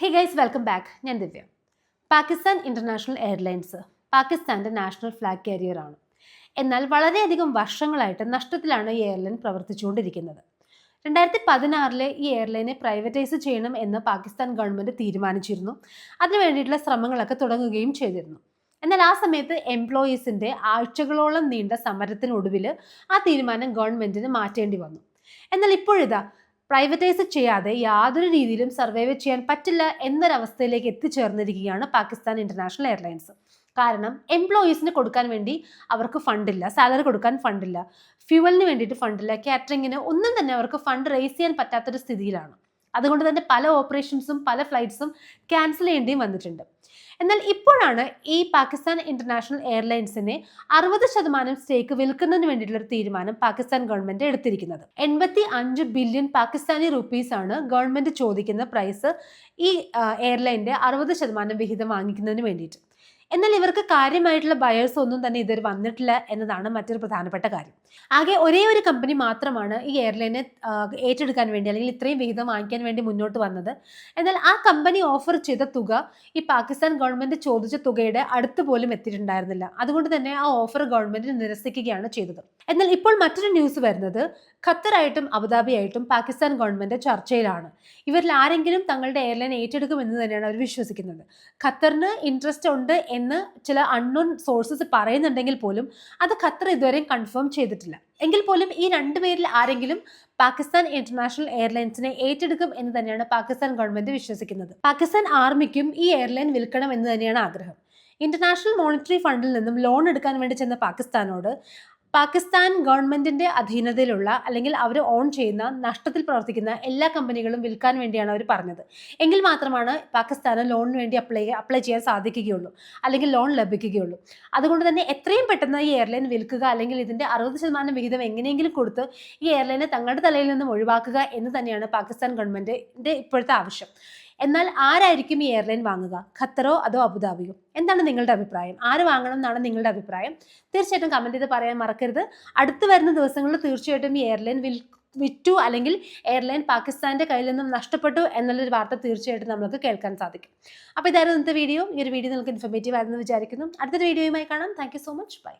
Hey guys welcome back ഞാൻ Divya. Pakistan international airlines പാകിസ്ഥാന്റെ national flag കാരിയറാണ് എന്നാൽ വളരെയധികം വർഷങ്ങളായിട്ട് നഷ്ടത്തിലാണ് ഈ എയർലൈൻ പ്രവർത്തിച്ചുകൊണ്ടിരിക്കുന്നത്. രണ്ടായിരത്തി പതിനാറിലെ ഈ എയർലൈനെ പ്രൈവറ്റൈസ് ചെയ്യണം എന്ന് പാകിസ്ഥാൻ ഗവൺമെന്റ് തീരുമാനിച്ചിരുന്നു. അതിനു വേണ്ടിയിട്ടുള്ള ശ്രമങ്ങളൊക്കെ തുടങ്ങുകയും ചെയ്തിരുന്നു. എന്നാൽ ആ സമയത്ത് എംപ്ലോയീസിന്റെ ആഴ്ചകളോളം നീണ്ട സമരത്തിനൊടുവിൽ ആ തീരുമാനം ഗവൺമെന്റിന് മാറ്റേണ്ടി വന്നു. എന്നാൽ ഇപ്പോഴിതാ പ്രൈവറ്റൈസ് ചെയ്യാതെ യാതൊരു രീതിയിലും സർവൈവ് ചെയ്യാൻ പറ്റില്ല എന്നൊരവസ്ഥയിലേക്ക് എത്തിച്ചേർന്നിരിക്കുകയാണ് പാകിസ്ഥാൻ ഇന്റർനാഷണൽ എയർലൈൻസ് കാരണം എംപ്ലോയീസിന് കൊടുക്കാൻ വേണ്ടി അവർക്ക് ഫണ്ടില്ല സാലറി കൊടുക്കാൻ ഫണ്ടില്ല ഫ്യൂവലിന് വേണ്ടിയിട്ട് ഫണ്ടില്ല കാറ്ററിങ്ങിന് ഒന്നും തന്നെ അവർക്ക് ഫണ്ട് റേസ് ചെയ്യാൻ പറ്റാത്തൊരു സ്ഥിതിയിലാണ്. അതുകൊണ്ട് തന്നെ പല ഓപ്പറേഷൻസും പല ഫ്ലൈറ്റ്സും ക്യാൻസൽ ചെയ്യേണ്ടിയും വന്നിട്ടുണ്ട്. എന്നാൽ ഇപ്പോഴാണ് ഈ പാകിസ്ഥാൻ ഇന്റർനാഷണൽ എയർലൈൻസിനെ അറുപത് ശതമാനം സ്റ്റേക്ക് വിൽക്കുന്നതിന് വേണ്ടിയിട്ടുള്ള ഒരു തീരുമാനം പാകിസ്ഥാൻ ഗവൺമെന്റ് എടുത്തിരിക്കുന്നത്. എൺപത്തി അഞ്ച് ബില്യൺ പാകിസ്ഥാനി റുപ്പീസ് ആണ് ഗവൺമെന്റ് ചോദിക്കുന്ന പ്രൈസ് ഈ എയർലൈന്റെ അറുപത് ശതമാനം വിഹിതം വാങ്ങിക്കുന്നതിന് വേണ്ടിയിട്ട്. എന്നാൽ ഇവർക്ക് കാര്യമായിട്ടുള്ള ബയേഴ്സ് ഒന്നും തന്നെ ഇതുവരെ വന്നിട്ടില്ല എന്നതാണ് മറ്റൊരു പ്രധാനപ്പെട്ട കാര്യം. ആകെ ഒരേ ഒരു കമ്പനി മാത്രമാണ് ഈ എയർലൈനെ ഏറ്റെടുക്കാൻ വേണ്ടി അല്ലെങ്കിൽ ഇത്രയും വിഹിതം വാങ്ങിക്കാൻ വേണ്ടി മുന്നോട്ട് വന്നത്. എന്നാൽ ആ കമ്പനി ഓഫർ ചെയ്ത തുക ഈ പാകിസ്ഥാൻ ഗവൺമെന്റ് ചോദിച്ച തുകയുടെ അടുത്ത് പോലും എത്തിയിട്ടുണ്ടായിരുന്നില്ല. അതുകൊണ്ട് തന്നെ ആ ഓഫർ ഗവൺമെന്റിന് നിരസിക്കുകയാണ് ചെയ്തത്. എന്നാൽ ഇപ്പോൾ മറ്റൊരു ന്യൂസ് വരുന്നത് ഖത്തറായിട്ടും അബുദാബിയായിട്ടും പാകിസ്ഥാൻ ഗവൺമെന്റ് ചർച്ചയിലാണ്. ഇവരിൽ ആരെങ്കിലും തങ്ങളുടെ എയർലൈൻ ഏറ്റെടുക്കുമെന്ന് തന്നെയാണ് അവർ വിശ്വസിക്കുന്നത്. ഖത്തറിന് ഇൻട്രസ്റ്റ് ഉണ്ട് എന്ന് ചില അൺനോൺ സോഴ്സസ് പറയുന്നുണ്ടെങ്കിൽ പോലും അത് ഖത്തർ ഇതുവരെയും കൺഫേം ചെയ്തിട്ടില്ല. എങ്കിൽ പോലും ഈ രണ്ടുപേരിൽ ആരെങ്കിലും പാകിസ്ഥാൻ ഇന്റർനാഷണൽ എയർലൈൻസിനെ ഏറ്റെടുക്കും എന്ന് തന്നെയാണ് പാകിസ്ഥാൻ ഗവൺമെന്റ് വിശ്വസിക്കുന്നത്. പാകിസ്ഥാൻ ആർമിക്കും ഈ എയർലൈൻ വിൽക്കണം എന്ന് തന്നെയാണ് ആഗ്രഹം. ഇന്റർനാഷണൽ മോണിറ്ററി ഫണ്ടിൽ നിന്നും ലോൺ എടുക്കാൻ വേണ്ടി ചെന്ന പാകിസ്ഥാനോട് പാകിസ്ഥാൻ ഗവൺമെന്റിന്റെ അധീനതയിലുള്ള അല്ലെങ്കിൽ അവർ ഓൺ ചെയ്യുന്ന നഷ്ടത്തിൽ പ്രവർത്തിക്കുന്ന എല്ലാ കമ്പനികളും വിൽക്കാൻ വേണ്ടിയാണ് അവർ പറഞ്ഞത്. എങ്കിൽ മാത്രമാണ് പാകിസ്ഥാന് ലോണിന് വേണ്ടി അപ്ലൈ അപ്ലൈ ചെയ്യാൻ സാധിക്കുകയുള്ളൂ. അല്ലെങ്കിൽ ലോൺ ലഭിക്കുകയുള്ളൂ. അതുകൊണ്ട് തന്നെ എത്രയും പെട്ടെന്ന് ഈ എയർലൈൻ വിൽക്കുക അല്ലെങ്കിൽ ഇതിന്റെ അറുപത് ശതമാനം വിഹിതം എങ്ങനെയെങ്കിലും കൊടുത്ത് ഈ എയർലൈനെ തങ്ങളുടെ തലയിൽ നിന്നും ഒഴിവാക്കുക എന്ന് തന്നെയാണ് പാകിസ്ഥാൻ ഗവൺമെന്റിന്റെ ഇപ്പോഴത്തെ ആവശ്യം. എന്നാൽ ആരായിരിക്കും ഈ എയർലൈൻ വാങ്ങുക? ഖത്തറോ അതോ അബുദാബിയോ? എന്താണ് നിങ്ങളുടെ അഭിപ്രായം? ആര് വാങ്ങണം എന്നാണ് നിങ്ങളുടെ അഭിപ്രായം? തീർച്ചയായിട്ടും കമന്റ് ചെയ്ത് പറയാൻ മറക്കരുത്. അടുത്ത് വരുന്ന ദിവസങ്ങളിൽ തീർച്ചയായിട്ടും ഈ എയർലൈൻ വിൽ വിറ്റു അല്ലെങ്കിൽ എയർലൈൻ പാകിസ്ഥാന്റെ കയ്യിൽ നിന്നും നഷ്ടപ്പെട്ടു എന്നുള്ളൊരു വാർത്ത തീർച്ചയായിട്ടും നമുക്ക് കേൾക്കാൻ സാധിക്കും. അപ്പോൾ ഇതായിരുന്നു ഇന്നത്തെ വീഡിയോ ഈ ഒരു വീഡിയോ നിങ്ങൾക്ക് ഇൻഫർമേറ്റീവ് ആയിരുന്നു വിചാരിക്കുന്നു. അടുത്തൊരു വീഡിയോയുമായി കാണാം. Thank so much bye